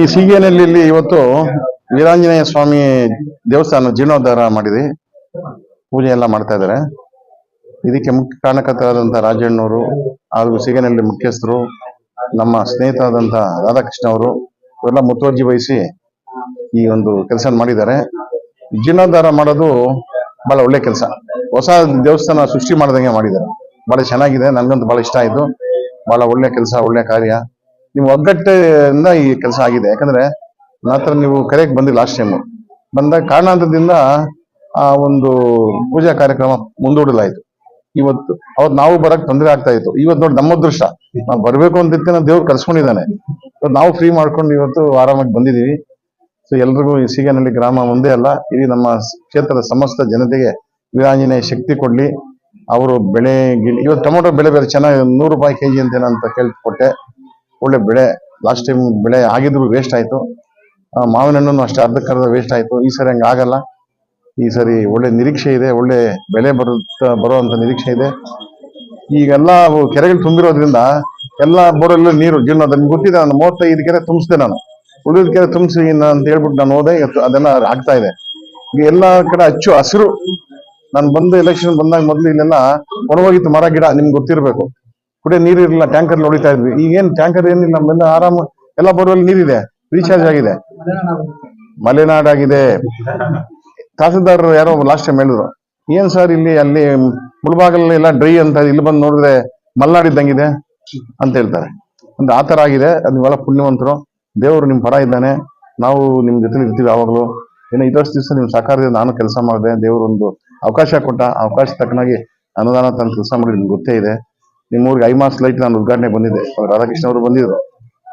ಈ ಸೀಗೇನಲ್ಲಿ ಇವತ್ತು ವೀರಾಂಜನೇಯ ಸ್ವಾಮಿ ದೇವಸ್ಥಾನ ಜೀರ್ಣೋದ್ಧಾರ ಮಾಡಿದೆ. ಪೂಜೆ ಎಲ್ಲ ಮಾಡ್ತಾ ಇದ್ದಾರೆ. ಇದಕ್ಕೆ ಮುಖ್ಯ ಕಾರಣಕರ್ತರಾದಂಥ ರಾಜಣ್ಣವರು ಹಾಗೂ ಸೀಗೇನಲ್ಲಿ ಮುಖ್ಯಸ್ಥರು, ನಮ್ಮ ಸ್ನೇಹಿತರಾದಂಥ ರಾಧಾಕೃಷ್ಣ ಅವರು, ಇವೆಲ್ಲ ಮುತುವರ್ಜಿ ವಹಿಸಿ ಈ ಒಂದು ಕೆಲಸ ಮಾಡಿದ್ದಾರೆ. ಜೀರ್ಣೋದ್ಧಾರ ಮಾಡೋದು ಬಹಳ ಒಳ್ಳೆ ಕೆಲಸ. ಹೊಸ ದೇವಸ್ಥಾನ ಸೃಷ್ಟಿ ಮಾಡ್ದಂಗೆ ಮಾಡಿದ್ದಾರೆ. ಬಹಳ ಚೆನ್ನಾಗಿದೆ. ನನಗಂತೂ ಬಹಳ ಇಷ್ಟ ಆಯ್ತು. ಬಹಳ ಒಳ್ಳೆ ಕೆಲಸ, ಒಳ್ಳೆ ಕಾರ್ಯ. ನೀವು ಒಗ್ಗಟ್ಟಿಂದ ಈ ಕೆಲಸ ಆಗಿದೆ. ಯಾಕಂದ್ರೆ ನಾತ್ರ ನೀವು ಕರೆಯಕ್ಕೆ ಬಂದಿಲ್ಲ ಲಾಸ್ಟ್ ಟೈಮ್ ಬಂದ ಕಾರಣಾಂತರದಿಂದ ಆ ಒಂದು ಪೂಜಾ ಕಾರ್ಯಕ್ರಮ ಮುಂದೂಡಲಾಯಿತು. ಇವತ್ತು ಅವತ್ತು ನಾವು ಬರಕ್ ತೊಂದರೆ ಆಗ್ತಾ ಇತ್ತು. ಇವತ್ತು ನೋಡಿ ನಮ್ಮ ಅದೃಷ್ಟ ನಾವು ಬರಬೇಕು ಅಂತ ನಾವು ದೇವ್ರು ಕರ್ಸ್ಕೊಂಡಿದ್ದಾನೆ. ನಾವು ಫ್ರೀ ಮಾಡ್ಕೊಂಡು ಇವತ್ತು ಆರಾಮಾಗಿ ಬಂದಿದೀವಿ ಸೊ ಎಲ್ರಿಗೂ ಈ ಸೀಗನಹಳ್ಳಿ ಗ್ರಾಮ ಒಂದೇ ಅಲ್ಲ, ಇಡೀ ನಮ್ಮ ಕ್ಷೇತ್ರದ ಸಮಸ್ತ ಜನತೆಗೆ ವೀರಾಂಜನೇಯ ಶಕ್ತಿ ಕೊಡ್ಲಿ. ಅವರು ಬೆಳೆ ಗಿಳಿ ಇವತ್ತು ಟೊಮೊಟೊ ಬೆಳೆ ಬೇರೆ ಚೆನ್ನಾಗಿ ನೂರು ರೂಪಾಯಿ ಕೆಜಿ ಅಂತೇನೋ ಅಂತ ಕೇಳ್ಕೊಟ್ಟೆ. ಒಳ್ಳೆ ಬೆಳೆ ಲಾಸ್ಟ್ ಟೈಮ್ ಬೆಳೆ ಆಗಿದ್ರು ವೇಸ್ಟ್ ಆಯ್ತು. ಮಾವಿನ ಹಣ್ಣು ಅಷ್ಟೇ ಅರ್ಧಕ್ಕರ್ಧ ವೇಸ್ಟ್ ಆಯ್ತು. ಈ ಸರಿ ಹಂಗೆ ಆಗಲ್ಲ. ಈ ಸರಿ ಒಳ್ಳೆ ನಿರೀಕ್ಷೆ ಇದೆ, ಒಳ್ಳೆ ಬೆಲೆ ಬರುತ್ತ, ಬರುವಂತ ನಿರೀಕ್ಷೆ ಇದೆ. ಈಗೆಲ್ಲ ಕೆರೆಗಳು ತುಂಬಿರೋದ್ರಿಂದ ಎಲ್ಲ ಬೋರಲ್ಲೂ ನೀರು ಜೀರ್ಣ ಅದನ್ನು ಗೊತ್ತಿದೆ ನಾನು ಮೂವತ್ತೈದು ಕೆರೆ ತುಂಬಿಸಿದೆ ನಾನು. ಉಳಿದ ಕೆರೆ ತುಂಬಿಸಿ ಅಂತ ಹೇಳ್ಬಿಟ್ಟು ನಾನು ಹೋದೆ. ಅದೆಲ್ಲ ಆಗ್ತಾ ಇದೆ. ಎಲ್ಲ ಕಡೆ ಅಚ್ಚು ಹಸಿರು. ನಾನು ಬಂದು ಎಲೆಕ್ಷನ್ ಬಂದಾಗ ಮೊದಲು ಇಲ್ಲೆಲ್ಲ ಒಣವಾಗಿತ್ತು ಮರ, ಗಿಡ, ನಿಮ್ಗೆ ಗೊತ್ತಿರಬೇಕು. ಕುಡಿಯೋ ನೀರು ಟ್ಯಾಂಕರ್ ಹೊಡಿತಾ ಇದ್ವಿ. ಈಗೇನ್ ಟ್ಯಾಂಕರ್ ಏನಿಲ್ಲ ಬಂದ ಆರಾಮ, ಎಲ್ಲ ಬೋರ್ವೆಲ್ ನೀರಿದೆ ರೀಚಾರ್ಜ್ ಆಗಿದೆ. ಮಲೆನಾಡಾಗಿದೆ. ತಹಸೀಲ್ದಾರ್ ಯಾರೋ ಲಾಸ್ಟ್ ಟೈಮ್ ಹೇಳಿದ್ರು, ಏನ್ ಸರ್ ಇಲ್ಲಿ, ಅಲ್ಲಿ ಮುಳಬಾಗಲ್ಲಿ ಎಲ್ಲ ಡ್ರೈ ಅಂತ ಇಲ್ಲಿ ಬಂದು ನೋಡಿದ್ರೆ ಮಲ್ನಾಡ್ ಇದ್ದಂಗಿದೆ ಅಂತ ಹೇಳ್ತಾರೆ. ಒಂದು ಆತರ ಆಗಿದೆ. ಅದು ಬಹಳ ಪುಣ್ಯವಂತರು. ದೇವರು ನಿಮ್ ಪರ ಇದ್ದಾನೆ. ನಾವು ನಿಮ್ ಜೊತೆ ಇರ್ತೀವಿ ಯಾವಾಗಲೂ. ಏನೋ ಇದಷ್ಟು ದಿವಸ ನಿಮ್ ಸಹಕಾರದಿಂದ ನಾನು ಕೆಲಸ ಮಾಡಿದೆ. ದೇವರು ಒಂದು ಅವಕಾಶ ಕೊಟ್ಟ ಅವಕಾಶ ತಕ್ಕನಾಗಿ ಅನುದಾನ ತಂದು ಕೆಲಸ ಮಾಡಿ ನಿಮ್ಗೆ ಗೊತ್ತೇ ಇದೆ. ನಿಮ್ಮ ಊರಿಗೆ ಮಾಸ್ ಲೈಟ್ ನಾನು ಉದ್ಘಾಟನೆ ಬಂದಿದ್ದೆ. ಅವ್ರು ರಾಧಾಕೃಷ್ಣ ಅವರು ಬಂದಿದ್ರು.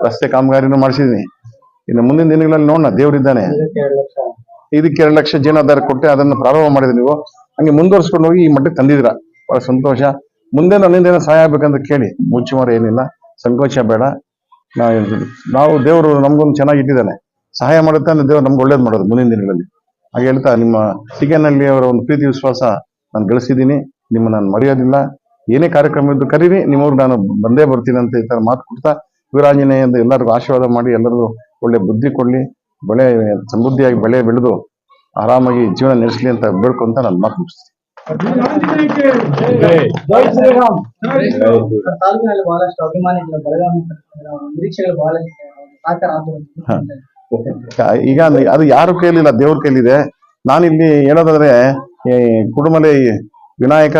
ರಸ್ತೆ ಕಾಮಗಾರಿನೂ ಮಾಡಿಸಿದೀನಿ ಇನ್ನು ಮುಂದಿನ ದಿನಗಳಲ್ಲಿ ನೋಡೋಣ ದೇವರಿದ್ದಾನೆ ಇದಕ್ಕೆ ಎರಡು ಲಕ್ಷ. ಇದಕ್ಕೆ ಎರಡು ಲಕ್ಷ ಜೀರ್ಣೋದ್ಧಾರ ಕೊಟ್ಟೆ ಅದನ್ನು ಪ್ರಾರಂಭ ಮಾಡಿದ್ರಿ ನೀವು. ಹಂಗೆ ಮುಂದುವರ್ಸ್ಕೊಂಡು ಹೋಗಿ ಈ ಮಟ್ಟಕ್ಕೆ ತಂದಿದ್ದೀರಾ. ಬಹಳ ಸಂತೋಷ. ಮುಂದೆ ನನ್ನಿಂದ ಏನೋ ಸಹಾಯ ಆಗ್ಬೇಕಂತ ಕೇಳಿ. ಮುಚ್ಚುಮಾರ ಏನಿಲ್ಲ. ಸಂಕೋಚ ಬೇಡ. ನಾವು ನಾವು ದೇವರು ನಮ್ಗೊಂದು ಚೆನ್ನಾಗಿ ಇಟ್ಟಿದ್ದಾನೆ. ಸಹಾಯ ಮಾಡುತ್ತೆ ಅಂದ್ರೆ ದೇವ್ರು ನಮ್ಗೆ ಒಳ್ಳೇದು ಮಾಡೋದು ಮುಂದಿನ ದಿನಗಳಲ್ಲಿ. ಹಾಗೆ ಹೇಳ್ತಾ ನಿಮ್ಮ ಸಿಗನಲ್ಲಿ ಅವರ ಒಂದು ಪ್ರೀತಿ ವಿಶ್ವಾಸ ನಾನು ಗಳಿಸಿದ್ದೀನಿ. ನಿಮ್ಮ ನಾನು ಮರೆಯೋದಿಲ್ಲ. ಏನೇ ಕಾರ್ಯಕ್ರಮ ಇದ್ದು ಕರೀರಿ. ನಿಮ್ಮವ್ರಿಗೆ ನಾನು ಬಂದೇ ಬರ್ತೀನಿ ಅಂತ ಈ ಮಾತು ಕೊಡ್ತಾ ವೀರಾಂಜನೇಯ ಅಂತ ಎಲ್ಲರಿಗೂ ಆಶೀರ್ವಾದ ಮಾಡಿ ಎಲ್ಲರಿಗೂ ಒಳ್ಳೆ ಬುದ್ಧಿ ಕೊಡಲಿ. ಬೆಳೆ ಸಮೃದ್ಧಿಯಾಗಿ ಬೆಳೆ ಬೆಳೆದು ಆರಾಮಾಗಿ ಜೀವನ ನಡೆಸಲಿ ಅಂತ ಬೇಡ್ಕೊಂತ ನಾನು ಮಾತು ಮುಗಿಸ್ತೀನಿ. ಬಹಳಷ್ಟು ಅಭಿಮಾನಿಗಳು ಬೆಳಗಾವಿ ನಿರೀಕ್ಷೆಗಳು ಬಹಳ ಸಾಕಾರ ಈಗ ಅದು- ಯಾರು ಕೇಳಿಲ್ಲ, ದೇವ್ರ ಕೇಳಿದೆ. ನಾನಿಲ್ಲಿ ಹೇಳೋದಾದ್ರೆ, ಈ ಕುಡುಮಲೆ ವಿನಾಯಕ,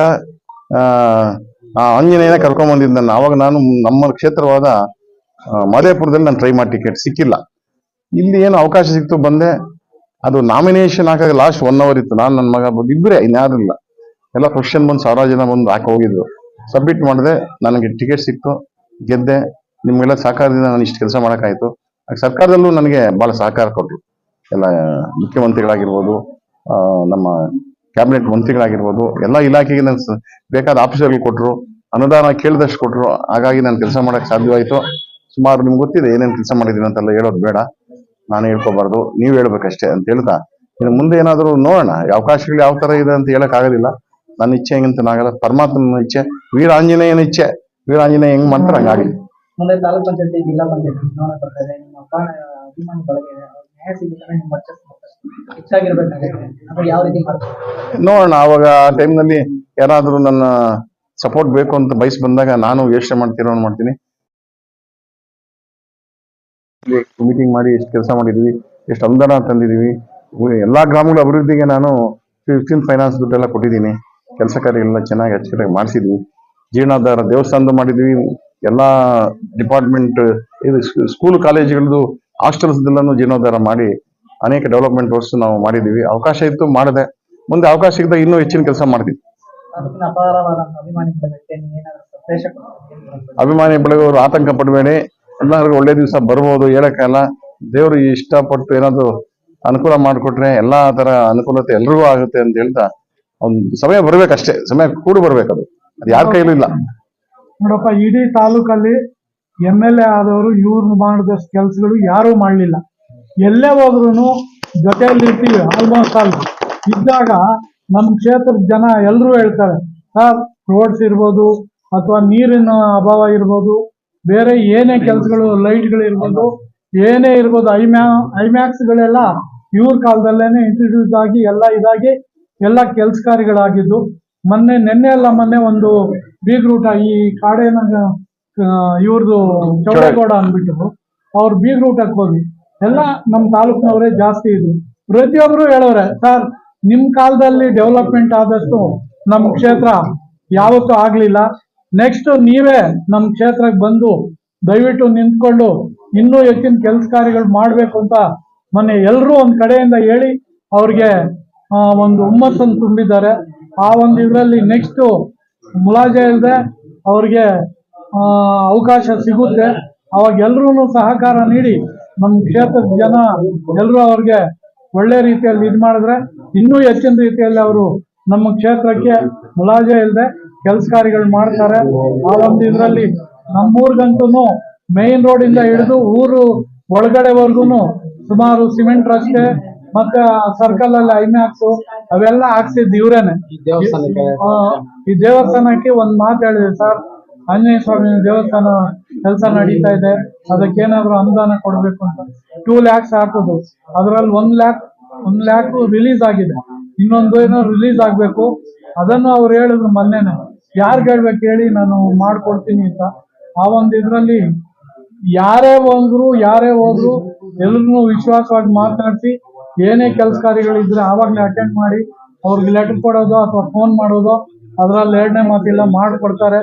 ಆ ಆಂಜನೇಯನ ಕರ್ಕೊಂಡ್ ಬಂದಿದ್ದ ನಾನು ಅವಾಗ ನಾನು ನಮ್ಮ ಕ್ಷೇತ್ರವಾದ ಮಲೇಪುರದಲ್ಲಿ ನಾನು ಟ್ರೈ ಮಾಡಿ ಟಿಕೆಟ್ ಸಿಕ್ಕಿಲ್ಲ. ಇಲ್ಲಿ ಏನು ಅವಕಾಶ ಸಿಕ್ತು ಬಂದೆ. ಅದು ನಾಮಿನೇಷನ್ ಹಾಕಾಗ ಲಾಸ್ಟ್ ಒನ್ ಅವರ್ ಇತ್ತು. ನಾನು ನನ್ನ ಮಗ ಬಂದು ಇಬ್ಬರೇ ಇನ್ಯಾರಿಲ್ಲ ಎಲ್ಲ ಕ್ವಶನ್ ಬಂದು ಸಾವಿರ ಜನ ಬಂದು ಹಾಕಿ ಹೋಗಿದ್ರು. ಸಬ್ಮಿಟ್ ಮಾಡಿದೆ, ನನಗೆ ಟಿಕೆಟ್ ಸಿಕ್ತು. ಗೆದ್ದೆ. ನಿಮ್ಗೆಲ್ಲ ಸಹಕಾರದಿಂದ ನಾನು ಇಷ್ಟು ಕೆಲಸ ಮಾಡೋಕ್ಕಾಯ್ತು. ಸರ್ಕಾರದಲ್ಲೂ ನನಗೆ ಬಹಳ ಸಹಕಾರ ಕೊಟ್ಟರು. ಎಲ್ಲ ಮುಖ್ಯಮಂತ್ರಿಗಳಾಗಿರ್ಬೋದು ನಮ್ಮ ಕ್ಯಾಬಿನೆಟ್ ಮಂತ್ರಿಗಳಾಗಿರ್ಬೋದು, ಎಲ್ಲ ಇಲಾಖೆಗೆ ನನ್ನ ಬೇಕಾದ ಆಫೀಸರ್ಗಳು ಕೊಟ್ಟರು, ಅನುದಾನ ಕೇಳಿದಷ್ಟು ಕೊಟ್ಟರು. ಹಾಗಾಗಿ ನಾನು ಕೆಲಸ ಮಾಡಕ್ ಸಾಧ್ಯವಾಯಿತು. ಸುಮಾರು ನಿಮ್ಗೆ ಗೊತ್ತಿದೆ, ಏನೇನು ಕೆಲಸ ಮಾಡಿದ್ದೀನಿ ಅಂತೆಲ್ಲ ಹೇಳೋದು ಬೇಡ. ನಾನು ಹೇಳ್ಕೋಬಾರ್ದು. ನೀವು ಹೇಳ್ಬೇಕಷ್ಟೇ ಅಂತ ಹೇಳ್ತಾ, ಇನ್ನು ಮುಂದೆ ಏನಾದರೂ ನೋಡೋಣ ಅವಕಾಶಗಳು ಯಾವ ತರ ಇದೆ ಅಂತ ಹೇಳಕ್ ಆಗೋದಿಲ್ಲ. ನನ್ನ ಇಚ್ಛೆ ಹೆಂಗಂತ ನಾಗಲ್ಲ ಪರಮಾತ್ಮನ ಇಚ್ಛೆ, ವೀರಾಂಜನೇಯನ ಇಚ್ಛೆ. ವೀರಾಂಜನೇಯ ಹೆಂಗ್ ಮಾಡ್ತಾರೆ ಹಂಗಾಗಿ ಮುಂದೆ ತಾಲೂಕ್ ಪಂಚಾಯತಿ ಜಿಲ್ಲಾ ಪಂಚಾಯತಿ ನೋಡೋಣ, ಅವಾಗ ಆ ಟೈಮ್ನಲ್ಲಿ ಯಾರಾದರೂ ನನ್ನ ಸಪೋರ್ಟ್ ಬೇಕು ಅಂತ ಬಯಸ್ ಬಂದಾಗ ನಾನು ಯೋಚನೆ ಮಾಡ್ತಿರೋ ಮಾಡ್ತೀನಿ. ಮೀಟಿಂಗ್ ಮಾಡಿ, ಎಷ್ಟು ಕೆಲಸ ಮಾಡಿದೀವಿ, ಎಷ್ಟು ಅನುದಾನ ತಂದಿದೀವಿ, ಎಲ್ಲಾ ಗ್ರಾಮಗಳ ಅಭಿವೃದ್ಧಿಗೆ ನಾನು ಫಿಫ್ಟೀನ್ ಫೈನಾನ್ಸ್ ದುಡ್ಡೆಲ್ಲ ಕೊಟ್ಟಿದ್ದೀನಿ. ಕೆಲಸ ಕಾರ್ಯಗಳೆಲ್ಲ ಚೆನ್ನಾಗಿ ಅಚ್ಚುಕಟ್ಟಾಗಿ ಮಾಡಿಸಿದ್ವಿ. ಜೀರ್ಣಾಧಾರ ದೇವಸ್ಥಾನದ ಮಾಡಿದ್ವಿ. ಎಲ್ಲಾ ಡಿಪಾರ್ಟ್ಮೆಂಟ್ ಇದು ಸ್ಕೂಲ್ ಕಾಲೇಜುಗಳದ್ದು ಹಾಸ್ಟೆಲ್ಸ್ ಎಲ್ಲಾನು ಜೀರ್ಣೋದ್ಧಾರ ಮಾಡಿ ಅನೇಕ ಡೆವಲಪ್ಮೆಂಟ್ ವರ್ಕ್ಸ್ ನಾವು ಮಾಡಿದೀವಿ ಅವಕಾಶ ಇತ್ತು ಮಾಡಿದೆ. ಮುಂದೆ ಅವಕಾಶ ಇದ್ದಾಗ ಇನ್ನೂ ಹೆಚ್ಚಿನ ಕೆಲಸ ಮಾಡ್ತೀವಿ. ಅಭಿಮಾನಿ ಬೆಳಗ್ಗೆ ಅಭಿಮಾನಿ ಬೆಳಗೋರು ಆತಂಕ ಪಡಬೇಡಿ. ಎಲ್ಲರಿಗೂ ಒಳ್ಳೆ ದಿವಸ ಬರ್ಬೋದು. ಹೇಳಕ್ಕಲ್ಲ ದೇವರು ಇಷ್ಟಪಟ್ಟು ಏನಾದ್ರು ಅನುಕೂಲ ಮಾಡಿಕೊಟ್ರೆ ಎಲ್ಲಾ ತರ ಅನುಕೂಲತೆ ಎಲ್ರಿಗೂ ಆಗುತ್ತೆ ಅಂತ ಹೇಳ್ತಾ ಒಂದು ಸಮಯ ಬರ್ಬೇಕಷ್ಟೇ. ಸಮಯ ಕೂಡಿ ಬರ್ಬೇಕದು. ಅದು ಯಾರ ಕೈಲೂ ಇಲ್ಲ. ನೋಡಪ್ಪ, ಇಡೀ ತಾಲೂಕಲ್ಲಿ ಎಂ ಎಲ್ ಎ ಆದವರು ಇವ್ರನ್ನ ಮಾಡಿದಷ್ಟು ಕೆಲಸಗಳು ಯಾರು ಮಾಡಲಿಲ್ಲ. ಎಲ್ಲೇ ಹೋದ್ರು ಜೊತೆಯಲ್ಲಿ ಇರ್ತೀವಿ ಆಲ್ಮೋಸ್ಟ್ ಆಲ್ ಇದ್ದಾಗ ನಮ್ಮ ಕ್ಷೇತ್ರದ ಜನ ಎಲ್ಲರೂ ಹೇಳ್ತಾರೆ, ಸರ್ ರೋಡ್ಸ್ ಇರ್ಬೋದು ಅಥವಾ ನೀರಿನ ಅಭಾವ ಇರ್ಬೋದು, ಬೇರೆ ಏನೇ ಕೆಲಸಗಳು ಲೈಟ್ಗಳು ಇರ್ಬೋದು, ಏನೇ ಇರ್ಬೋದು ಐಮ್ಯಾ ಐಮ್ಯಾಕ್ಸ್ಗಳೆಲ್ಲ ಇವ್ರ ಕಾಲದಲ್ಲೇನೆ ಇಂಟ್ರೊಡ್ಯೂಸ್ ಆಗಿ, ಎಲ್ಲ ಇದಾಗಿ, ಎಲ್ಲ ಕೆಲಸ ಕಾರ್ಯಗಳಾಗಿದ್ದು ಮೊನ್ನೆ, ನಿನ್ನೆ ಅಲ್ಲ, ಮೊನ್ನೆ ಒಂದು ಬೀಗ್ರೂಟ ಈ ಕಾಡೇನ ಇವ್ರದ್ದು ಚೌಡೇಗೌಡ ಅಂದ್ಬಿಟ್ಟು ಅವ್ರು ಬೀಗ್ರೂಟಕ್ಕೆ ಹೋಗಿ ಎಲ್ಲ ನಮ್ಮ ತಾಲೂಕಿನವರೇ ಜಾಸ್ತಿ ಇದ್ರು. ಪ್ರತಿಯೊಬ್ರು ಹೇಳೋರೆ ಸರ್, ನಿಮ್ ಕಾಲದಲ್ಲಿ ಡೆವಲಪ್ಮೆಂಟ್ ಆದಷ್ಟು ನಮ್ಮ ಕ್ಷೇತ್ರ ಯಾವತ್ತೂ ಆಗ್ಲಿಲ್ಲ. ನೆಕ್ಸ್ಟ್ ನೀವೇ ನಮ್ಮ ಕ್ಷೇತ್ರಕ್ಕೆ ಬಂದು ದಯವಿಟ್ಟು ನಿಂತ್ಕೊಂಡು ಇನ್ನೂ ಹೆಚ್ಚಿನ ಕೆಲಸ ಕಾರ್ಯಗಳು ಮಾಡ್ಬೇಕು ಅಂತ ಮೊನ್ನೆ ಎಲ್ಲರೂ ಒಂದ್ ಕಡೆಯಿಂದ ಹೇಳಿ ಅವ್ರಿಗೆ ಒಂದು ಹುಮ್ಮಸ್ಸನ್ನು ತುಂಬಿದ್ದಾರೆ. ಆ ಒಂದು ಇದರಲ್ಲಿ ನೆಕ್ಸ್ಟ್ ಮುಲಾಜೆ ಇಲ್ಲದೆ ಅವ್ರಿಗೆ ಅವಕಾಶ ಸಿಗುತ್ತೆ. ಅವಾಗ ಎಲ್ರೂ ಸಹಕಾರ ನೀಡಿ ನಮ್ಮ ಕ್ಷೇತ್ರದ ಜನ ಎಲ್ಲರೂ ಅವ್ರಿಗೆ ಒಳ್ಳೆ ರೀತಿಯಲ್ಲಿ ಇದು ಮಾಡಿದ್ರೆ ಇನ್ನೂ ಹೆಚ್ಚಿನ ರೀತಿಯಲ್ಲಿ ಅವರು ನಮ್ಮ ಕ್ಷೇತ್ರಕ್ಕೆ ಮುಲಾಜೆ ಇಲ್ಲದೆ ಕೆಲಸ ಕಾರ್ಯಗಳು ಮಾಡ್ತಾರೆ. ಆ ಒಂದು ಇದರಲ್ಲಿ ನಮ್ಮೂರ್ಗಂತೂ ಮೇನ್ ಇಂದ ಹಿಡಿದು ಊರು ಒಳಗಡೆವರೆಗೂ ಸುಮಾರು ಸಿಮೆಂಟ್ ರಸ್ತೆ ಮತ್ತೆ ಸರ್ಕಲ್ ಅಲ್ಲಿ ಐಮ್ಯಾಕ್ಸ್ ಅವೆಲ್ಲ ಹಾಕ್ಸಿದ್ ಇವ್ರೇನೆ. ಈ ದೇವಸ್ಥಾನಕ್ಕೆ. ಒಂದ್ ಮಾತು ಹೇಳಿದೆ ಸರ್ ಆಂಜನೇಯ ಸ್ವಾಮಿ ದೇವಸ್ಥಾನ ಕೆಲಸ ನಡೀತಾ ಇದೆ ಅದಕ್ಕೆ ಏನಾದ್ರು ಅನುದಾನ ಕೊಡ್ಬೇಕು ಅಂತ. ಟೂ ಲ್ಯಾಕ್ಸ್ ಹಾಕೋದು ಅದ್ರಲ್ಲಿ ಒಂದ್ ಲ್ಯಾಕ್ ಒಂದ್ ಲ್ಯಾಕ್ ರಿಲೀಸ್ ಆಗಿದೆ. ಇನ್ನೊಂದು ಏನೋ ರಿಲೀಸ್ ಆಗ್ಬೇಕು. ಅದನ್ನು ಅವ್ರು ಹೇಳಿದ್ರು ಮೊನ್ನೆನೆ. ಯಾರ್ಗ್ ಹೇಳ್ಬೇಕು ಹೇಳಿ ನಾನು ಮಾಡ್ಕೊಡ್ತೀನಿ ಅಂತ. ಆ ಒಂದು ಇದ್ರಲ್ಲಿ ಯಾರೇ ಹೋದ್ರು ಯಾರೇ ಹೋದ್ರು ಎಲ್ರು ವಿಶ್ವಾಸವಾಗಿ ಮಾತನಾಡಿಸಿ ಏನೇ ಕೆಲಸ ಕಾರ್ಯಗಳಿದ್ರೆ ಆವಾಗಲೇ ಅಟೆಂಡ್ ಮಾಡಿ ಅವ್ರಿಗೆ ಲೆಟರ್ ಕೊಡೋದು ಅಥವಾ ಫೋನ್ ಮಾಡೋದು ಅದ್ರಲ್ಲಿ ಎರಡನೇ ಮಾತಿಲ್ಲ ಮಾಡ್ಕೊಡ್ತಾರೆ.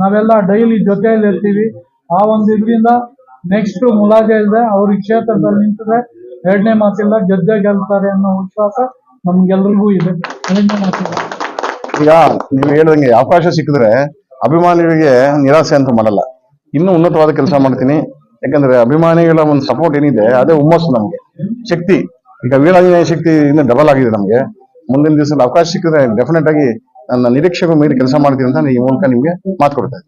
ನಾವೆಲ್ಲ ಡೈಲಿ ಜೊತೆಯಲ್ಲಿ ಇರ್ತೀವಿ. ಆ ಒಂದು ಇದರಿಂದ ನೆಕ್ಸ್ಟ್ ಮುಲಾಜೆ ಇಲ್ಲದೆ ಅವ್ರಿಗೆ ಕ್ಷೇತ್ರದಲ್ಲಿ ನಿಂತಿದ್ರೆ ಎರಡನೇ ಮಾತಿಲ್ಲ ಗೆದ್ದೆ ಗೆಲ್ತಾರೆ ಅನ್ನೋ ವಿಶ್ವಾಸ ನಮ್ಗೆಲ್ರಿಗೂ ಇದೆ. ಎರಡನೇ ಮಾತಿಲ್ಲ. ಈಗ ನೀವು ಹೇಳ್ದಂಗೆ ಅವಕಾಶ ಸಿಕ್ಕಿದ್ರೆ ಅಭಿಮಾನಿಗಳಿಗೆ ನಿರಾಸೆ ಅಂತ ಮಾಡಲ್ಲ. ಇನ್ನೂ ಉನ್ನತವಾದ ಕೆಲಸ ಮಾಡ್ತೀನಿ. ಯಾಕಂದ್ರೆ ಅಭಿಮಾನಿಗಳ ಒಂದು ಸಪೋರ್ಟ್ ಏನಿದೆ, ಅದೇ ಹುಮ್ಮಸ್ಸು ನಮಗೆ. ಶಕ್ತಿ. ಈಗ ವೀರಾಂಜನೇಯ ಶಕ್ತಿ ಇನ್ನು ಡಬಲ್ ಆಗಿದೆ ನಮಗೆ. ಮುಂದಿನ ದಿವಸ ಅವಕಾಶ ಸಿಕ್ಕಿದ್ರೆ ಡೆಫಿನೆಟ್ ಆಗಿ ನನ್ನ ನಿರೀಕ್ಷೆಗೂ ಮೀರಿ ಕೆಲಸ ಮಾಡ್ತೀನಿ ಅಂತ ಈ ಮೂಲಕ ನಿಮ್ಗೆ ಮಾತು ಕೊಡ್ತಾ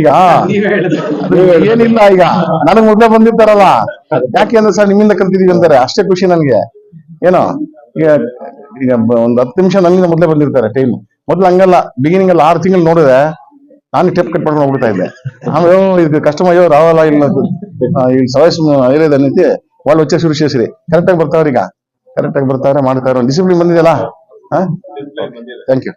ಈಗ ಏನಿಲ್ಲ ಈಗ. ನನಗ್ ಮೊದ್ಲೇ ಬಂದಿರ್ತಾರಲ್ಲ ಯಾಕೆ ಅಂದ್ರೆ ಸರ್ ನಿಮ್ಮಿಂದ ಕಲ್ತಿದೀವಿ ಅಂತಾರೆ. ಅಷ್ಟೇ ಖುಷಿ ನನ್ಗೆ. ಏನೋ? ಈಗ ಈಗ ಒಂದ್ ಹತ್ತು ನಿಮಿಷ ನನ್ನಿಂದ ಮೊದ್ಲೇ ಬಂದಿರ್ತಾರೆ ಟೈಮ್ ಮೊದ್ಲು ಹಂಗಲ್ಲ. ಬಿಗಿನಿಂಗ್ ಅಲ್ಲಿ ಆರು ತಿಂಗಳು ನೋಡಿದ್ರೆ ನಾನು ಟೆಪ್ ಕಟ್ ಮಾಡ್ಕೊಂಡು ಹೋಗ್ಬಿಡ್ತಾ ಇದ್ದೆ. ಆಮೇಲೆ ಓ, ಇದು ಕಸ್ಟಮರ್ ಅಯ್ಯೋ ರಾವಲ್ಲ ಇಲ್ಲ ಇಲ್ಲಿ ಸವಯಸ್ ಏರಿಯಾದ ನಿಂತಿ ಒಳ್ಳೆ వచ్చే ಶುರು ಸೇರಿಸಿ ಕರೆಕ್ಟ್ ಆಗಿ ಬರ್ತಾವ್ರ ಈಗ ಕರೆಕ್ಟ್ ಆಗಿ ಬರ್ತಾರೆ ಮಾಡ್ತಾರೆ ಡಿಸಿಪ್ಲಿನ್ ಬಂದಿದೆಯಲ್ಲ ಥ್ಯಾಂಕ್ ಯು